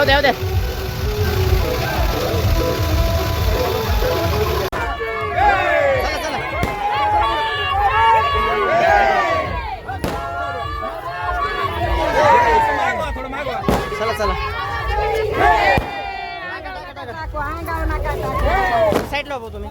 येऊ दे येऊ दे चला चला. साईडला उभं तुम्ही.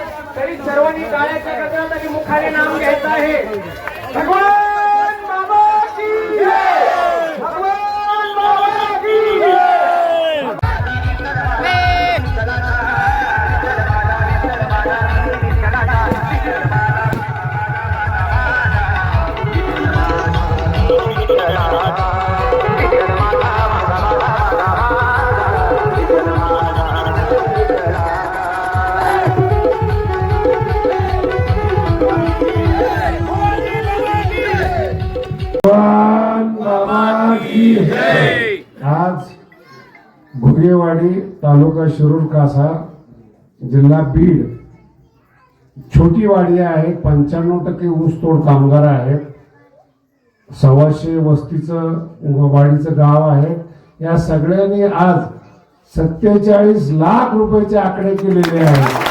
सर्वांनी काळ्याच्या गजरात आणि मुखाने नाम घ्यायचं आहे. भगवान! विजयवाडी तालुका शिरूर कासा जिल्हा बीड. छोटी वाडी आहे पंच्याण्णव टक्के ऊसतोड कामगार आहेत. सव्वाशे वस्तीचं वाडीचं गाव आहे. या सगळ्यांनी आज सत्तेचाळीस लाख रुपयाचे आकडे केलेले आहेत.